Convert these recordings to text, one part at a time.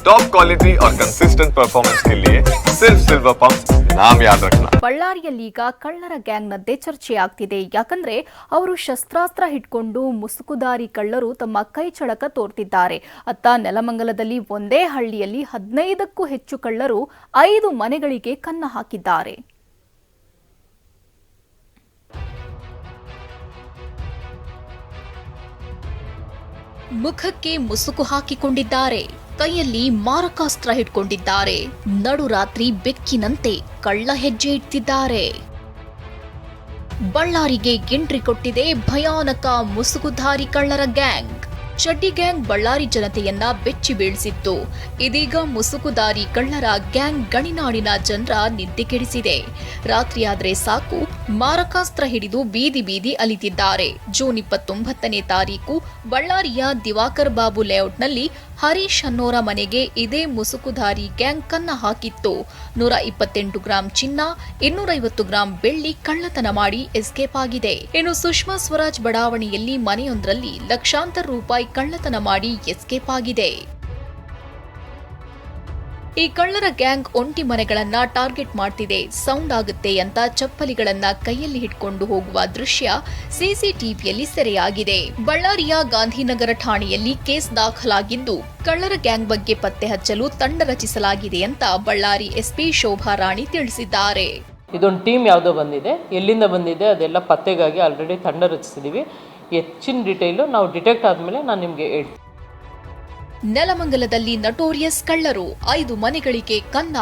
Top quality और consistent performance के लिए सिर्फ सिल्वर पंप नाम याद रखना ಬಳ್ಳಾರಿಯಲ್ಲೀಗ ಕಳ್ಳರ ಗ್ಯಾಂಗ್ನದ್ದೇ ಚರ್ಚೆಯಾಗ್ತಿದೆ ಯಾಕಂದ್ರೆ ಅವರು ಶಸ್ತ್ರಾಸ್ತ್ರ ಹಿಡ್ಕೊಂಡು ಮುಸುಕುದಾರಿ ಕಳ್ಳರು ತಮ್ಮ ಕೈ ಚಳಕ ತೋರ್ತಿದ್ದಾರೆ ಅತ್ತ ನೆಲಮಂಗಲದಲ್ಲಿ ಒಂದೇ ಹಳ್ಳಿಯಲ್ಲಿ ಹದಿನೈದಕ್ಕೂ ಹೆಚ್ಚು ಕಳ್ಳರು ಐದು ಮನೆಗಳಿಗೆ ಕನ್ನ ಹಾಕಿದ್ದಾರೆ ಮುಖಕ್ಕೆ ಮುಸುಕು ಹಾಕಿಕೊಂಡಿದ್ದಾರೆ ಕೈಯಲ್ಲಿ ಮಾರಕಾಸ್ತ್ರ ಹಿಡ್ಕೊಂಡಿದ್ದಾರೆ ನಡುರಾತ್ರಿ ಬೆಕ್ಕಿನಂತೆ ಕಳ್ಳ ಹೆಜ್ಜೆ ಇಟ್ಟಿದ್ದಾರೆ. ಬಳ್ಳಾರಿಗೆ ಎಂಟ್ರಿ ಕೊಟ್ಟಿದೆ ಭಯಾನಕ ಮುಸುಕುಧಾರಿ ಕಳ್ಳರ ಗ್ಯಾಂಗ್. ಚಡ್ಡಿ ಗ್ಯಾಂಗ್ ಬಳ್ಳಾರಿ ಜನತೆಯನ್ನ ಬೆಚ್ಚಿ ಬೀಳಿಸಿತ್ತು. ಇದೀಗ ಮುಸುಕುದಾರಿ ಕಳ್ಳರ ಗ್ಯಾಂಗ್ ಗಣಿನಾಡಿನ ಜನರ ನಿದ್ದೆ ಕೆಡಿಸಿದೆ. ರಾತ್ರಿಯಾದ್ರೆ ಸಾಕು, ಮಾರಕಾಸ್ತ್ರ ಹಿಡಿದು ಬೀದಿ ಬೀದಿ ಅಲಿತಿದ್ದಾರೆ. ಜೂನ್ ಇಪ್ಪತ್ತೊಂಬತ್ತನೇ ತಾರೀಕು ಬಳ್ಳಾರಿಯ ದಿವಾಕರ್ ಬಾಬು ಲೇಔಟ್ನಲ್ಲಿ ಹರೀಶ್ ಅನ್ನೋರ ಮನೆಗೆ ಇದೇ ಮುಸುಕುಧಾರಿ ಗ್ಯಾಂಗ್ ಕನ್ನ ಹಾಕಿತ್ತು. ನೂರ ಇಪ್ಪತ್ತೆಂಟು ಗ್ರಾಂ ಚಿನ್ನ, ಇನ್ನೂರೈವತ್ತು ಗ್ರಾಂ ಬೆಳ್ಳಿ ಕಳ್ಳತನ ಮಾಡಿ ಎಸ್ಕೇಪ್ ಆಗಿದೆ. ಇನ್ನು ಸುಷ್ಮಾ ಸ್ವರಾಜ್ ಬಡಾವಣೆಯಲ್ಲಿ ಮನೆಯೊಂದರಲ್ಲಿ ಲಕ್ಷಾಂತರ ರೂಪಾಯಿ ಕಳ್ಳತನ ಮಾಡಿ ಎಸ್ಕೇಪ್ ಆಗಿದೆ. ಈ ಕಳ್ಳರ ಗ್ಯಾಂಗ್ ಒಂಟಿ ಮನೆಗಳನ್ನ ಟಾರ್ಗೆಟ್ ಮಾಡ್ತಿದೆ. ಸೌಂಡ್ ಆಗುತ್ತೆ ಅಂತ ಚಪ್ಪಲಿಗಳನ್ನ ಕೈಯಲ್ಲಿ ಹಿಡ್ಕೊಂಡು ಹೋಗುವ ದೃಶ್ಯ ಸಿಸಿಟಿವಿಯಲ್ಲಿ ಸೆರೆಯಾಗಿದೆ. ಬಳ್ಳಾರಿಯ ಗಾಂಧಿನಗರ ಠಾಣೆಯಲ್ಲಿ ಕೇಸ್ ದಾಖಲಾಗಿದ್ದು, ಕಳ್ಳರ ಗ್ಯಾಂಗ್ ಬಗ್ಗೆ ಪತ್ತೆ ಹಚ್ಚಲು ತಂಡ ರಚಿಸಲಾಗಿದೆ ಅಂತ ಬಳ್ಳಾರಿ ಎಸ್ಪಿ ಶೋಭಾ ರಾಣಿ ತಿಳಿಸಿದ್ದಾರೆ. ಇದೊಂದು ಟೀಮ್ ಯಾವುದೋ ಬಂದಿದೆ. ಎಲ್ಲಿಂದ ಬಂದಿದೆ ಅದೆಲ್ಲ ಪತ್ತೆಗಾಗಿ ಆಲ್ರೆಡಿ ತಂಡ ರಚಿಸಿದ್ದೀವಿ ಹೆಚ್ಚಿನ ಡಿಟೇಲು ನಾವು ಡಿಟೆಕ್ಟ್ ಆದಮೇಲೆ ನಾನು ನಿಮಗೆ ಹೇಳ್ತೀನಿ. ನೆಲಮಂಗಲದಲ್ಲಿ ನಟೋರಿಯಸ್ ಕಳ್ಳರು ಐದು ಮನೆಗಳಿಗೆ ಕನ್ನ.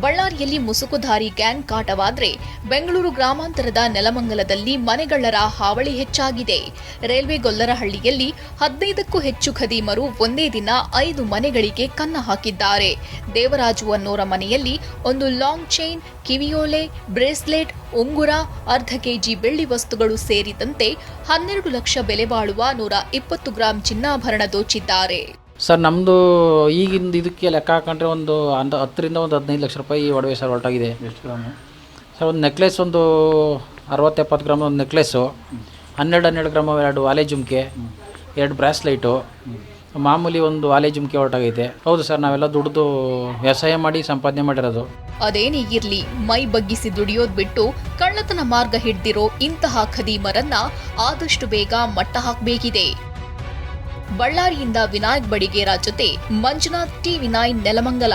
ಬಳ್ಳಾರಿಯಲ್ಲಿ ಮುಸುಕುಧಾರಿ ಗ್ಯಾಂಗ್ ಕಾಟವಾದ್ರೆ ಬೆಂಗಳೂರು ಗ್ರಾಮಾಂತರದ ನೆಲಮಂಗಲದಲ್ಲಿ ಮನೆಗಳ್ಳರ ಹಾವಳಿ ಹೆಚ್ಚಾಗಿದೆ. ರೈಲ್ವೆ ಗೊಲ್ಲರಹಳ್ಳಿಯಲ್ಲಿ ಹದಿನೈದಕ್ಕೂ ಹೆಚ್ಚು ಖದೀಮರು ಒಂದೇ ದಿನ ಐದು ಮನೆಗಳಿಗೆ ಕನ್ನ ಹಾಕಿದ್ದಾರೆ. ದೇವರಾಜು ಅನ್ನೋರ ಮನೆಯಲ್ಲಿ ಒಂದು ಲಾಂಗ್ ಚೈನ್, ಕಿವಿಯೋಲೆ, ಬ್ರೇಸ್ಲೆಟ್, ಉಂಗುರ, ಅರ್ಧ ಕೆಜಿ ಬೆಳ್ಳಿ ವಸ್ತುಗಳು ಸೇರಿದಂತೆ ಹನ್ನೆರಡು ಲಕ್ಷ ಬೆಲೆ ಬಾಳುವ ನೂರ ಇಪ್ಪತ್ತು ಗ್ರಾಂ ಚಿನ್ನಾಭರಣ ದೋಚಿದ್ದಾರೆ. ಸರ್ ನಮ್ಮದು ಈಗಿಂದ ಇದಕ್ಕೆ ಲೆಕ್ಕ ಹಾಕೊಂಡ್ರೆ ಒಂದು ಅಂದ ಹತ್ತರಿಂದ ಒಂದು ಹದಿನೈದು ಲಕ್ಷ ರೂಪಾಯಿ ಒಡವೆ ಸರ್ ಹೊರಟಾಗಿದೆ ಎಷ್ಟು ಗ್ರಾಮು? ಸರ್ ಒಂದು ನೆಕ್ಲೆಸ್ ಒಂದು ಅರವತ್ತು ಎಪ್ಪತ್ತು ಗ್ರಾಮ್ ಒಂದು ನೆಕ್ಲೆಸ್ಸು. ಹನ್ನೆರಡು ಹನ್ನೆರಡು ಗ್ರಾಮ್ ಎರಡು ವಾಲೆ ಜುಮ್ಕೆ ಎರಡು ಬ್ರಾಸ್ಲೈಟು. ಮಾಮೂಲಿ ಒಂದು ವಾಲೆ ಜುಮ್ಕೆ ಹೊರಟಾಗೈತೆ ಹೌದು ಸರ್ ನಾವೆಲ್ಲ ದುಡ್ದು ವ್ಯವಸಾಯ ಮಾಡಿ ಸಂಪಾದನೆ ಮಾಡಿರೋದು. ಅದೇನೇ ಇರ್ಲಿ ಮೈ ಬಗ್ಗಿಸಿ ದುಡಿಯೋದ್ ಬಿಟ್ಟು ಕಳ್ಳತನ ಮಾರ್ಗ ಹಿಡ್ದಿರೋ ಇಂತಹ ಖದೀಮರನ್ನ ಆದಷ್ಟು ಬೇಗ ಮಟ್ಟ ಹಾಕಬೇಕಿದೆ. ಬಳ್ಳಾರಿಯಿಂದ ವಿನಾಯಕ್ ಬಡಿಗೇರ ಜೊತೆ ಮಂಜುನಾಥ್ ಟಿ ವಿನಾಯ್ ನೆಲಮಂಗಲ.